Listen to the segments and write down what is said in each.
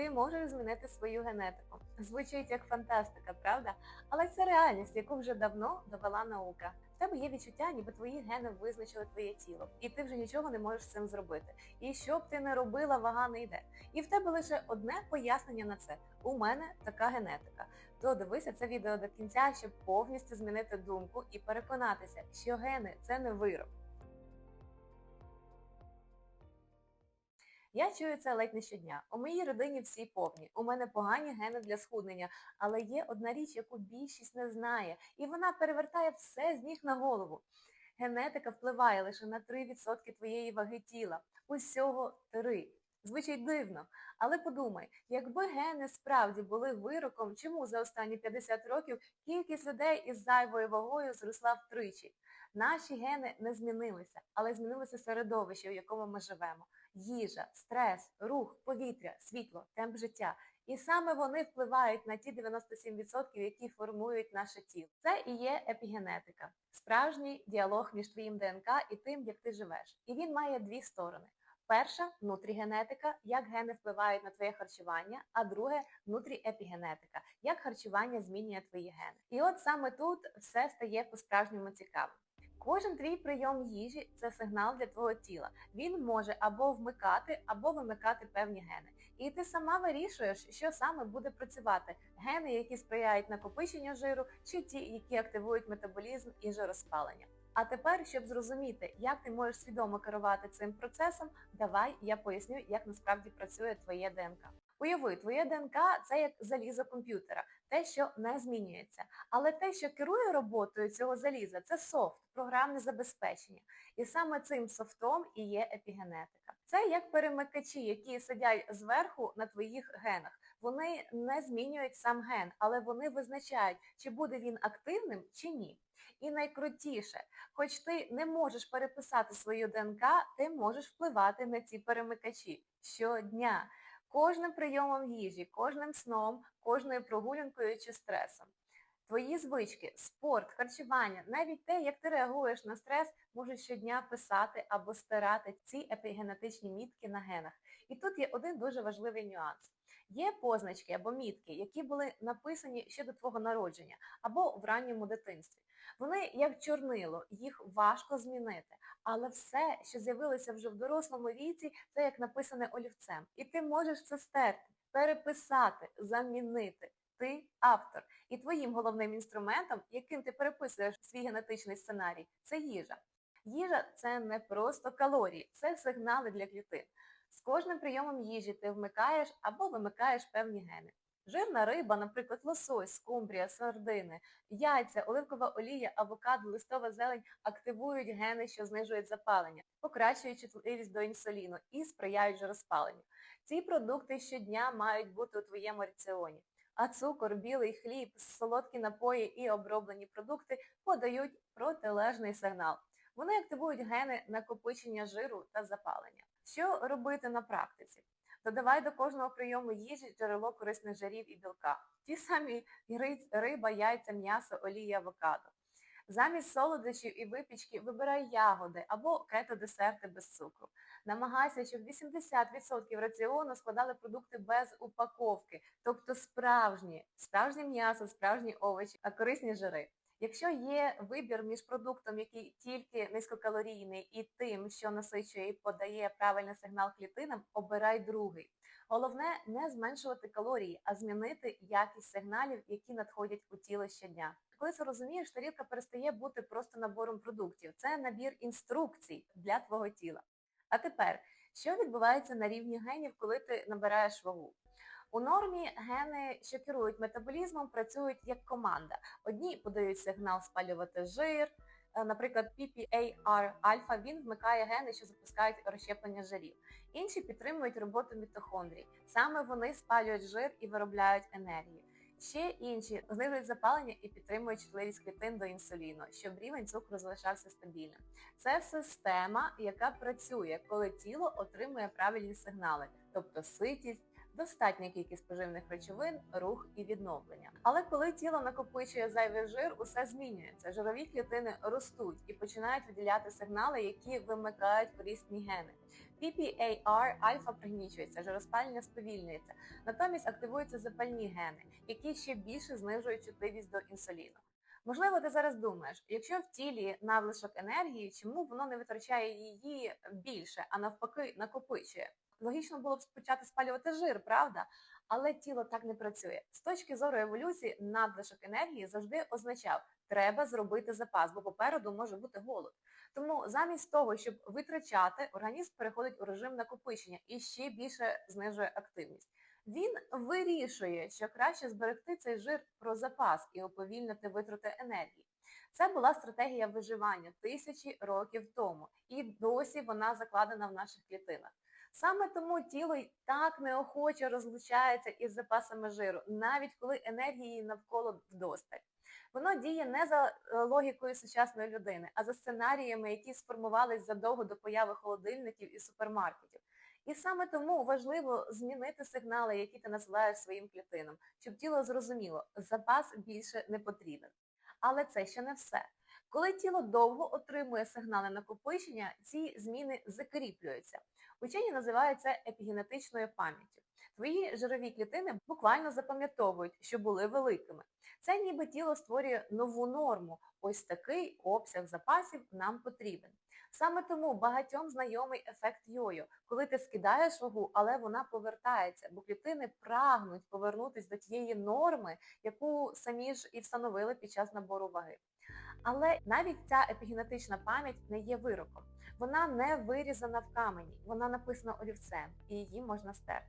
ти можеш змінити свою генетику. Звучить як фантастика, правда? Але це реальність, яку вже давно довела наука. В тебе є відчуття, ніби твої гени визначили твоє тіло, і ти вже нічого не можеш з цим зробити. І що б ти не робила, вага не йде. І в тебе лише одне пояснення на це: у мене така генетика. То дивися це відео до кінця, щоб повністю змінити думку і переконатися, що гени це не вирок. Я чую це ледь не щодня. У моїй родині всі повні. У мене погані гени для схуднення, але є одна річ, яку більшість не знає, і вона перевертає все з ніг на голову. Генетика впливає лише на 3% твоєї ваги тіла. Усього 3. Звучить дивно, але подумай, якби гени справді були вироком, чому за останні 50 років кількість людей із зайвою вагою зросла втричі? Наші гени не змінилися, але змінилося середовище, в якому ми живемо. Їжа, стрес, рух, повітря, світло, темп життя. І саме вони впливають на ті 97%, які формують наше тіло. Це і є епігенетика, справжній діалог між твоїм ДНК і тим, як ти живеш. І він має дві сторони. Перша внутрігенетика, як гени впливають на твоє харчування, а друге внутріепігенетика, як харчування змінює твої гени. І от саме тут все стає по-справжньому цікавим. Кожен твій прийом їжі це сигнал для твого тіла. Він може або вмикати, або вимикати певні гени. І ти сама вирішуєш, що саме буде працювати: гени, які сприяють накопиченню жиру, чи ті, які активують метаболізм і жироспалення. А тепер, щоб зрозуміти, як ти можеш свідомо керувати цим процесом, давай я поясню, як насправді працює твоє ДНК. Уяви, твоє ДНК це як залізо комп'ютера, те, що не змінюється. Але те, що керує роботою цього заліза, це софт, програмне забезпечення. І саме цим софтом і є епігенетика. Це як перемикачі, які сидять зверху на твоїх генах. Вони не змінюють сам ген, але вони визначають, чи буде він активним чи ні. І найкрутіше, хоч ти не можеш переписати свою ДНК, ти можеш впливати на ці перемикачі щодня, кожним прийомом їжі, кожним сном, кожною прогулянкою чи стресом. Твої звички, спорт, харчування, навіть те, як ти реагуєш на стрес, можуть щодня писати або стирати ці епігенетичні мітки на генах. І тут є один дуже важливий нюанс. Є позначки або мітки, які були написані ще до твого народження або в ранньому дитинстві. Вони як чорнило, їх важко змінити. Але все, що з'явилося вже в дорослому віці, це як написане олівцем. І ти можеш це стерти, переписати, замінити. Ти автор. І твоїм головним інструментом, яким ти переписуєш свій генетичний сценарій, це їжа. Їжа це не просто калорії, це сигнали для клітин. З кожним прийомом їжі ти вмикаєш або вимикаєш певні гени. Жирна риба, наприклад, лосось, скумбрія, сардини, яйця, оливкова олія, авокадо, листова зелень активують гени, що знижують запалення, покращують чутливість до інсуліну і сприяють же розпаленню. Ці продукти щодня мають бути у твоєму раціоні. А цукор, білий хліб, солодкі напої і оброблені продукти подають протилежний сигнал. Вони активують гени накопичення жиру та запалення. Що робити на практиці? Додавай до кожного прийому їжі джерело корисних жирів і білка. Ті самі риба, яйця, м'ясо, олія, авокадо. Замість солодощів і випічки вибирай ягоди або кето-десерти без цукру. Намагайся, щоб 80% раціону складали продукти без упаковки, тобто справжні, справжнє м'ясо, справжні овочі, а корисні жири. Якщо є вибір між продуктом, який тільки низькокалорійний, і тим, що насичує і подає правильний сигнал клітинам, обирай другий. Головне не зменшувати калорії, а змінити якість сигналів, які надходять у тіло щодня. Коли це розумієш, тарілка перестає бути просто набором продуктів. Це набір інструкцій для твого тіла. А тепер, що відбувається на рівні генів, коли ти набираєш вагу? У нормі гени, що керують метаболізмом, працюють як команда. Одні подають сигнал спалювати жир, е, наприклад, PPAR альфа він вмикає гени, що запускають розщеплення жирів. Інші підтримують роботу мітохондрій. Саме вони спалюють жир і виробляють енергію. Ще інші знижують запалення і підтримують чутливість клітин до інсуліну, щоб рівень цукру залишався стабільним. Це система, яка працює, коли тіло отримує правильні сигнали, тобто ситість, достатня кількість поживних речовин, рух і відновлення. Але коли тіло накопичує зайвий жир, усе змінюється. Жирові клітини ростуть і починають виділяти сигнали, які вимикають корисні гени. PPAR альфа пригнічується, жироспалення сповільнюється. Натомість активуються запальні гени, які ще більше знижують чутливість до інсуліну. Можливо, ти зараз думаєш, якщо в тілі надлишок енергії, чому воно не витрачає її більше, а навпаки накопичує? Логічно було б почати спалювати жир, правда? Але тіло так не працює. З точки зору еволюції, надлишок енергії завжди означав, треба зробити запас, бо попереду може бути голод. Тому замість того, щоб витрачати, організм переходить у режим накопичення і ще більше знижує активність. Він вирішує, що краще зберегти цей жир про запас і уповільнити витрати енергії. Це була стратегія виживання тисячі років тому, і досі вона закладена в наших клітинах. Саме тому тіло й так неохоче розлучається із запасами жиру, навіть коли енергії навколо вдосталь. Воно діє не за е, логікою сучасної людини, а за сценаріями, які сформувались задовго до появи холодильників і супермаркетів. І саме тому важливо змінити сигнали, які ти насилаєш своїм клітинам, щоб тіло зрозуміло, запас більше не потрібен. Але це ще не все. Коли тіло довго отримує сигнали накопичення, ці зміни закріплюються. Учені називають це епігенетичною пам'яттю. Твої жирові клітини буквально запам'ятовують, що були великими. Це ніби тіло створює нову норму. Ось такий обсяг запасів нам потрібен. Саме тому багатьом знайомий ефект йою, коли ти скидаєш вагу, але вона повертається, бо клітини прагнуть повернутися до тієї норми, яку самі ж і встановили під час набору ваги. Але навіть ця епігенетична пам'ять не є вироком. Вона не вирізана в камені, вона написана олівцем, і її можна стерти.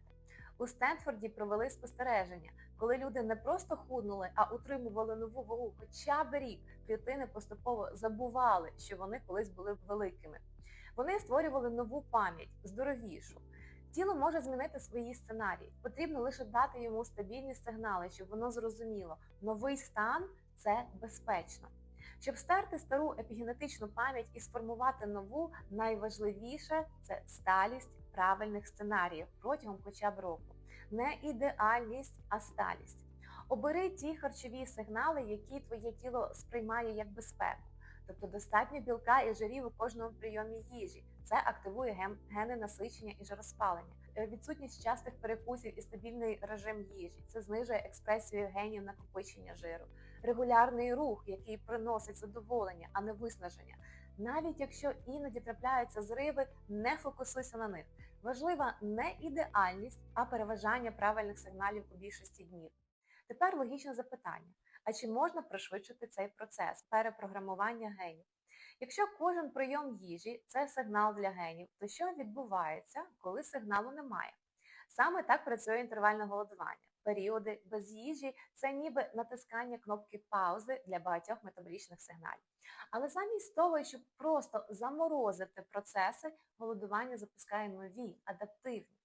У Стенфорді провели спостереження, коли люди не просто худнули, а утримували нову вагу хоча б рік, клітини поступово забували, що вони колись були великими. Вони створювали нову пам'ять, здоровішу. Тіло може змінити свої сценарії. Потрібно лише дати йому стабільні сигнали, щоб воно зрозуміло, новий стан це безпечно. Щоб стерти стару епігенетичну пам'ять і сформувати нову, найважливіше це сталість правильних сценаріїв протягом хоча б року. Не ідеальність, а сталість. Обери ті харчові сигнали, які твоє тіло сприймає як безпеку. Тобто достатньо білка і жирів у кожному прийомі їжі. Це активує гени насичення і жироспалення. Е, відсутність частих перекусів і стабільний режим їжі. Це знижує експресію генів накопичення жиру, регулярний рух, який приносить задоволення, а не виснаження. Навіть якщо іноді трапляються зриви, не фокусуйся на них. Важлива не ідеальність, а переважання правильних сигналів у більшості днів. Тепер логічне запитання: а чи можна пришвидшити цей процес перепрограмування генів? Якщо кожен прийом їжі це сигнал для генів, то що відбувається, коли сигналу немає? Саме так працює інтервальне голодування. Періоди без їжі це ніби натискання кнопки паузи для багатьох метаболічних сигналів. Але замість того, щоб просто заморозити процеси, голодування запускає нові, адаптивні.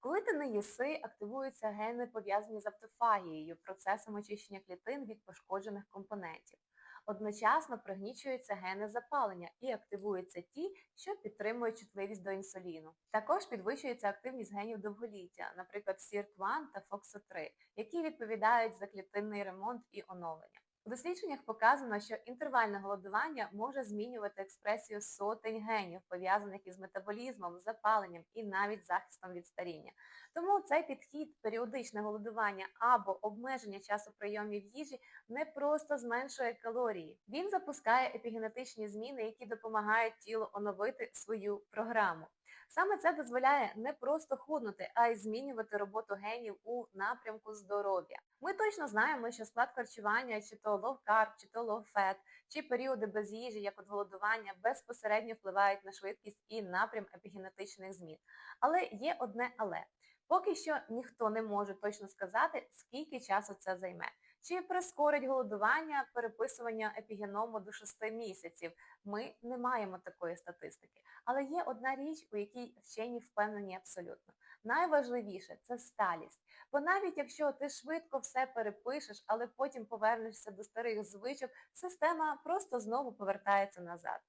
Коли ти не їси, активуються гени, пов'язані з автофагією, процесом очищення клітин від пошкоджених компонентів. Одночасно пригнічуються гени запалення і активуються ті, що підтримують чутливість до інсуліну. Також підвищується активність генів довголіття, наприклад, SIRT1 та FOXO3, які відповідають за клітинний ремонт і оновлення. У дослідженнях показано, що інтервальне голодування може змінювати експресію сотень генів, пов'язаних із метаболізмом, запаленням і навіть захистом від старіння. Тому цей підхід, періодичне голодування або обмеження часу прийомів їжі не просто зменшує калорії. Він запускає епігенетичні зміни, які допомагають тілу оновити свою програму. Саме це дозволяє не просто худнути, а й змінювати роботу генів у напрямку здоров'я. Ми точно знаємо, що склад харчування, чи то carb, чи то fat, чи періоди без їжі, як от голодування, безпосередньо впливають на швидкість і напрям епігенетичних змін. Але є одне але. Поки що ніхто не може точно сказати, скільки часу це займе. Чи прискорить голодування переписування епігеному до 6 місяців? Ми не маємо такої статистики. Але є одна річ, у якій вчені впевнені абсолютно. Найважливіше це сталість. Бо навіть якщо ти швидко все перепишеш, але потім повернешся до старих звичок, система просто знову повертається назад.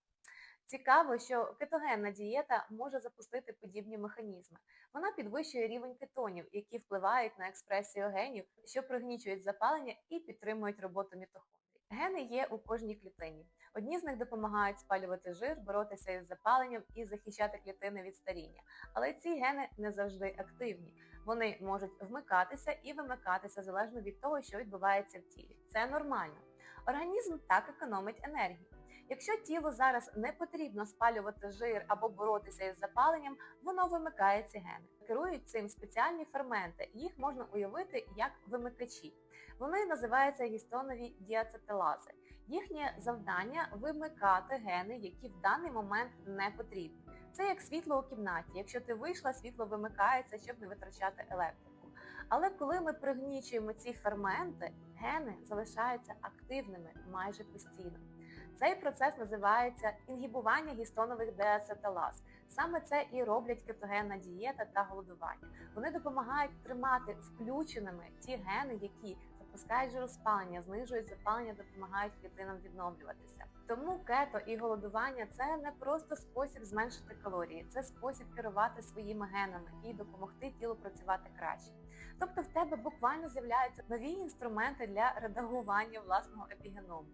Цікаво, що кетогенна дієта може запустити подібні механізми. Вона підвищує рівень кетонів, які впливають на експресію генів, що пригнічують запалення і підтримують роботу мітохондрій. Гени є у кожній клітині. Одні з них допомагають спалювати жир, боротися із запаленням і захищати клітини від старіння. Але ці гени не завжди активні. Вони можуть вмикатися і вимикатися залежно від того, що відбувається в тілі. Це нормально. Організм так економить енергію. Якщо тілу зараз не потрібно спалювати жир або боротися із запаленням, воно вимикає ці гени. Керують цим спеціальні ферменти, їх можна уявити як вимикачі. Вони називаються гістонові діацетилази. Їхнє завдання вимикати гени, які в даний момент не потрібні. Це як світло у кімнаті. Якщо ти вийшла, світло вимикається, щоб не витрачати електрику. Але коли ми пригнічуємо ці ферменти, гени залишаються активними майже постійно. Цей процес називається інгібування гістонових деацетилаз. Саме це і роблять кетогенна дієта та голодування. Вони допомагають тримати включеними ті гени, які запускають жироспалення, знижують запалення, допомагають клітинам відновлюватися. Тому кето і голодування це не просто спосіб зменшити калорії, це спосіб керувати своїми генами і допомогти тілу працювати краще. Тобто в тебе буквально з'являються нові інструменти для редагування власного епігеному.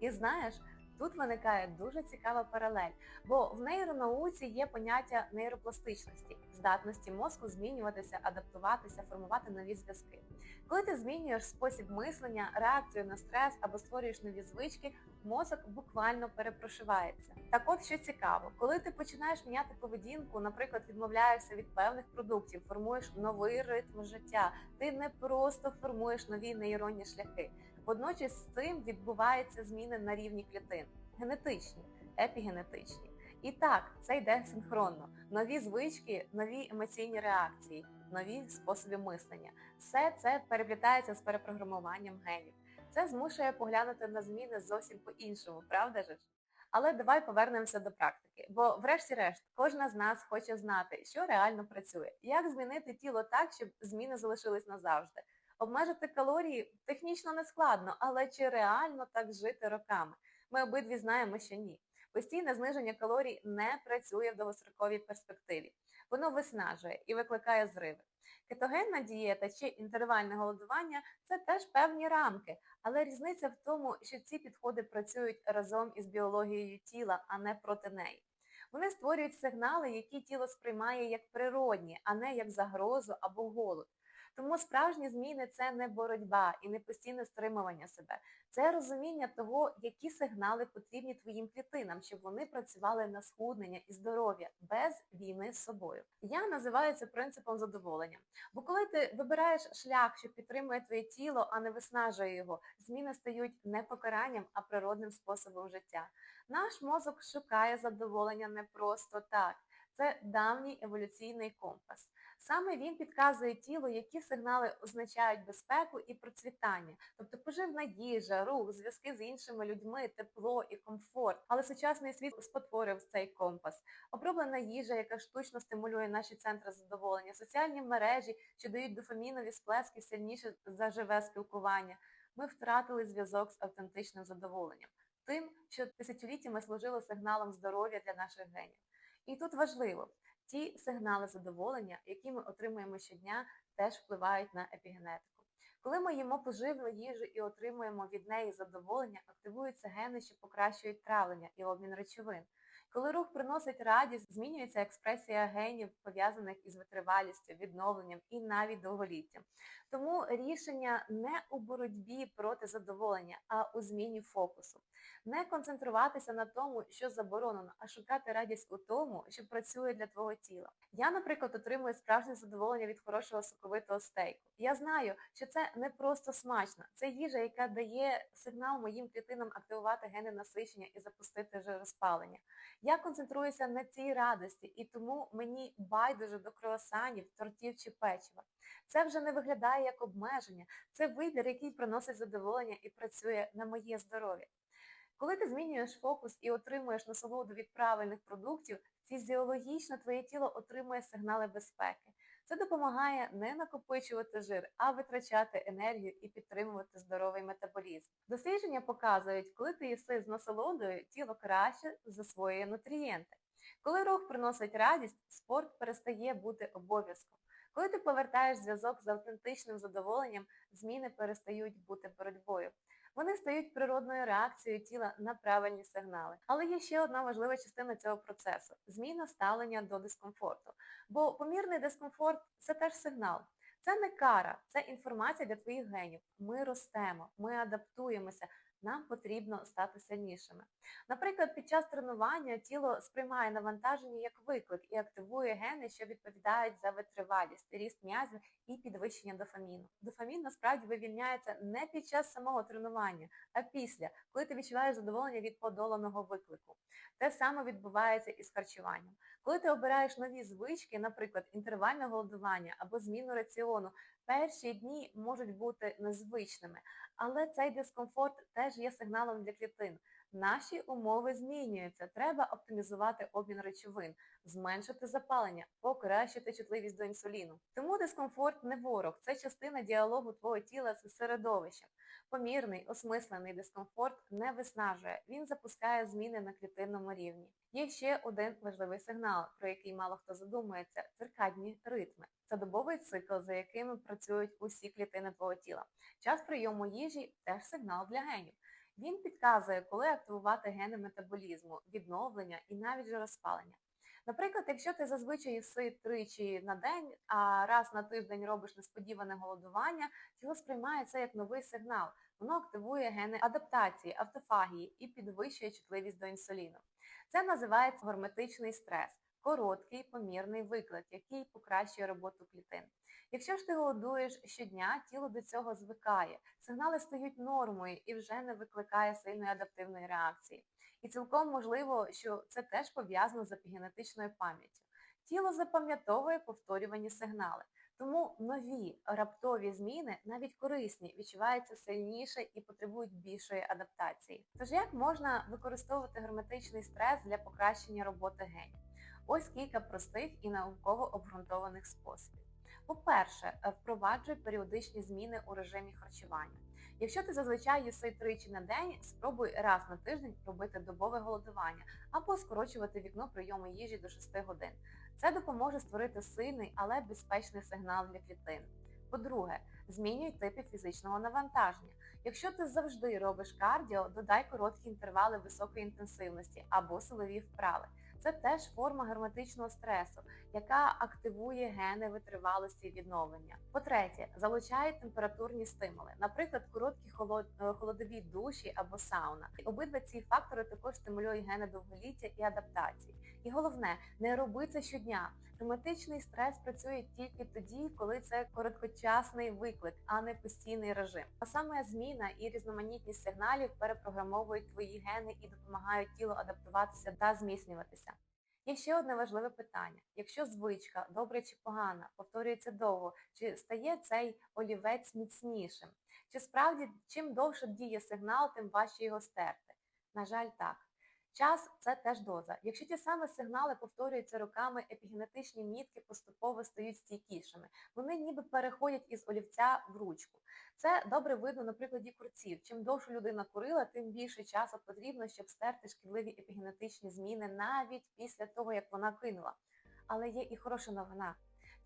І знаєш, Тут виникає дуже цікава паралель, бо в нейронауці є поняття нейропластичності, здатності мозку змінюватися, адаптуватися, формувати нові зв'язки. Коли ти змінюєш спосіб мислення, реакцію на стрес або створюєш нові звички, мозок буквально перепрошивається. Так от що цікаво, коли ти починаєш міняти поведінку, наприклад, відмовляєшся від певних продуктів, формуєш новий ритм життя, ти не просто формуєш нові нейронні шляхи. Водночас з цим відбуваються зміни на рівні клітин, генетичні, епігенетичні. І так, це йде синхронно. Нові звички, нові емоційні реакції, нові способи мислення. Все це переплітається з перепрограмуванням генів. Це змушує поглянути на зміни зовсім по-іншому, правда ж? Але давай повернемося до практики. Бо, врешті-решт, кожна з нас хоче знати, що реально працює, як змінити тіло так, щоб зміни залишились назавжди. Обмежити калорії технічно не складно, але чи реально так жити роками? Ми обидві знаємо, що ні. Постійне зниження калорій не працює в довгостроковій перспективі. Воно виснажує і викликає зриви. Кетогенна дієта чи інтервальне голодування це теж певні рамки, але різниця в тому, що ці підходи працюють разом із біологією тіла, а не проти неї. Вони створюють сигнали, які тіло сприймає як природні, а не як загрозу або голод. Тому справжні зміни це не боротьба і не постійне стримування себе. Це розуміння того, які сигнали потрібні твоїм клітинам, щоб вони працювали на схуднення і здоров'я без війни з собою. Я називаю це принципом задоволення. Бо коли ти вибираєш шлях, що підтримує твоє тіло, а не виснажує його, зміни стають не покаранням, а природним способом життя. Наш мозок шукає задоволення не просто так. Це давній еволюційний компас. Саме він підказує тілу, які сигнали означають безпеку і процвітання, тобто поживна їжа, рух, зв'язки з іншими людьми, тепло і комфорт. Але сучасний світ спотворив цей компас. Оброблена їжа, яка штучно стимулює наші центри задоволення, соціальні мережі, що дають дофамінові сплески сильніше за живе спілкування. Ми втратили зв'язок з автентичним задоволенням, тим, що тисячоліттями служило сигналом здоров'я для наших генів. І тут важливо, ті сигнали задоволення, які ми отримуємо щодня, теж впливають на епігенетику. Коли ми їмо поживну їжу і отримуємо від неї задоволення, активуються гени, що покращують травлення і обмін речовин. Коли рух приносить радість, змінюється експресія генів, пов'язаних із витривалістю, відновленням і навіть довголіттям. Тому рішення не у боротьбі проти задоволення, а у зміні фокусу. Не концентруватися на тому, що заборонено, а шукати радість у тому, що працює для твого тіла. Я, наприклад, отримую справжнє задоволення від хорошого соковитого стейку. Я знаю, що це не просто смачно, це їжа, яка дає сигнал моїм клітинам активувати гени насичення і запустити жироспалення. Я концентруюся на цій радості, і тому мені байдуже до круасанів, тортів чи печива. Це вже не виглядає як обмеження, це вибір, який приносить задоволення і працює на моє здоров'я. Коли ти змінюєш фокус і отримуєш насолоду від правильних продуктів, фізіологічно твоє тіло отримує сигнали безпеки. Це допомагає не накопичувати жир, а витрачати енергію і підтримувати здоровий метаболізм. Дослідження показують, коли ти їси з насолодою, тіло краще засвоює нутрієнти. Коли рух приносить радість, спорт перестає бути обов'язком. Коли ти повертаєш зв'язок з автентичним задоволенням, зміни перестають бути боротьбою. Вони стають природною реакцією тіла на правильні сигнали. Але є ще одна важлива частина цього процесу зміна ставлення до дискомфорту. Бо помірний дискомфорт це теж сигнал. Це не кара, це інформація для твоїх генів. Ми ростемо, ми адаптуємося, нам потрібно стати сильнішими. Наприклад, під час тренування тіло сприймає навантаження як виклик і активує гени, що відповідають за витривалість, ріст м'язів і підвищення дофаміну. Дофамін насправді вивільняється не під час самого тренування, а після, коли ти відчуваєш задоволення від подоланого виклику. Те саме відбувається і з харчуванням. Коли ти обираєш нові звички, наприклад, інтервальне голодування або зміну раціону, перші дні можуть бути незвичними, але цей дискомфорт теж є сигналом для клітин. Наші умови змінюються. Треба оптимізувати обмін речовин, зменшити запалення, покращити чутливість до інсуліну. Тому дискомфорт не ворог, це частина діалогу твого тіла з середовищем. Помірний, осмислений дискомфорт не виснажує, він запускає зміни на клітинному рівні. Є ще один важливий сигнал, про який мало хто задумується циркадні ритми. Це добовий цикл, за якими працюють усі клітини твого тіла. Час прийому їжі теж сигнал для генів. Він підказує, коли активувати гени метаболізму, відновлення і навіть же розпалення. Наприклад, якщо ти зазвичай їси тричі на день, а раз на тиждень робиш несподіване голодування, тіло сприймає це як новий сигнал. Воно активує гени адаптації, автофагії і підвищує чутливість до інсуліну. Це називається горметичний стрес короткий помірний виклик, який покращує роботу клітин. Якщо ж ти голодуєш щодня, тіло до цього звикає, сигнали стають нормою і вже не викликає сильної адаптивної реакції. І цілком можливо, що це теж пов'язано з епігенетичною пам'яттю. Тіло запам'ятовує повторювані сигнали. Тому нові раптові зміни, навіть корисні, відчуваються сильніше і потребують більшої адаптації. Тож як можна використовувати герметичний стрес для покращення роботи генів? Ось кілька простих і науково обґрунтованих способів. По-перше, е, впроваджуй періодичні зміни у режимі харчування. Якщо ти зазвичай їси тричі на день, спробуй раз на тиждень робити добове голодування або скорочувати вікно прийому їжі до 6 годин. Це допоможе створити сильний, але безпечний сигнал для клітин. По-друге, змінюй типи фізичного навантаження. Якщо ти завжди робиш кардіо, додай короткі інтервали високої інтенсивності або силові вправи. Це теж форма герметичного стресу, яка активує гени витривалості і відновлення. По-третє, залучає температурні стимули, наприклад, короткі. Е, холодові душі або сауна. Обидва ці фактори також стимулюють гени довголіття і адаптації. І головне, не роби це щодня. Герметичний стрес працює тільки тоді, коли це короткочасний виклик, а не постійний режим. А саме зміна і різноманітність сигналів перепрограмовують твої гени і допомагають тілу адаптуватися та зміцнюватися. Є ще одне важливе питання: якщо звичка, добре чи погана, повторюється довго, чи стає цей олівець міцнішим? Чи справді чим довше діє сигнал, тим важче його стерти? На жаль, так. Час це теж доза. Якщо ті самі сигнали повторюються роками, епігенетичні мітки поступово стають стійкішими. Вони ніби переходять із олівця в ручку. Це добре видно на прикладі курців. Чим довше людина курила, тим більше часу потрібно, щоб стерти шкідливі епігенетичні зміни навіть після того, як вона кинула. Але є і хороша новина.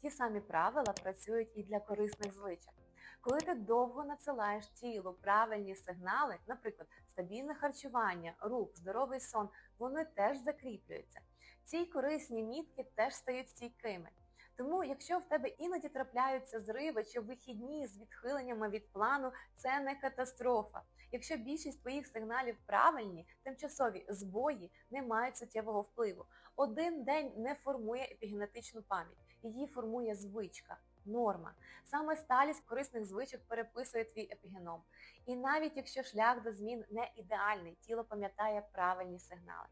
Ті самі правила працюють і для корисних звичок. Коли ти довго надсилаєш тілу правильні сигнали, наприклад, стабільне харчування, рух, здоровий сон, вони теж закріплюються. Ці корисні мітки теж стають стійкими. Тому, якщо в тебе іноді трапляються зриви чи вихідні з відхиленнями від плану, це не катастрофа. Якщо більшість твоїх сигналів правильні, тимчасові збої не мають суттєвого впливу. Один день не формує епігенетичну пам'ять, її формує звичка норма. Саме сталість корисних звичок переписує твій епігеном. І навіть якщо шлях до змін не ідеальний, тіло пам'ятає правильні сигнали.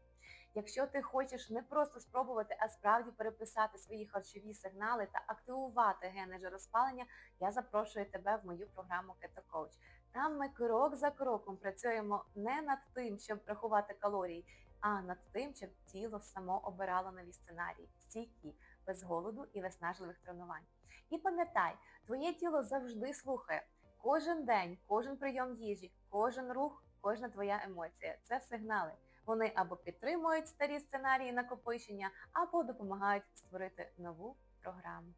Якщо ти хочеш не просто спробувати, а справді переписати свої харчові сигнали та активувати гени жироспалення, я запрошую тебе в мою програму Keto Coach. Там ми крок за кроком працюємо не над тим, щоб рахувати калорії, а над тим, щоб тіло само обирало нові сценарії, стійкі, без голоду і виснажливих тренувань. І пам'ятай, твоє тіло завжди слухає. Кожен день, кожен прийом їжі, кожен рух, кожна твоя емоція це сигнали. Вони або підтримують старі сценарії накопичення, або допомагають створити нову програму.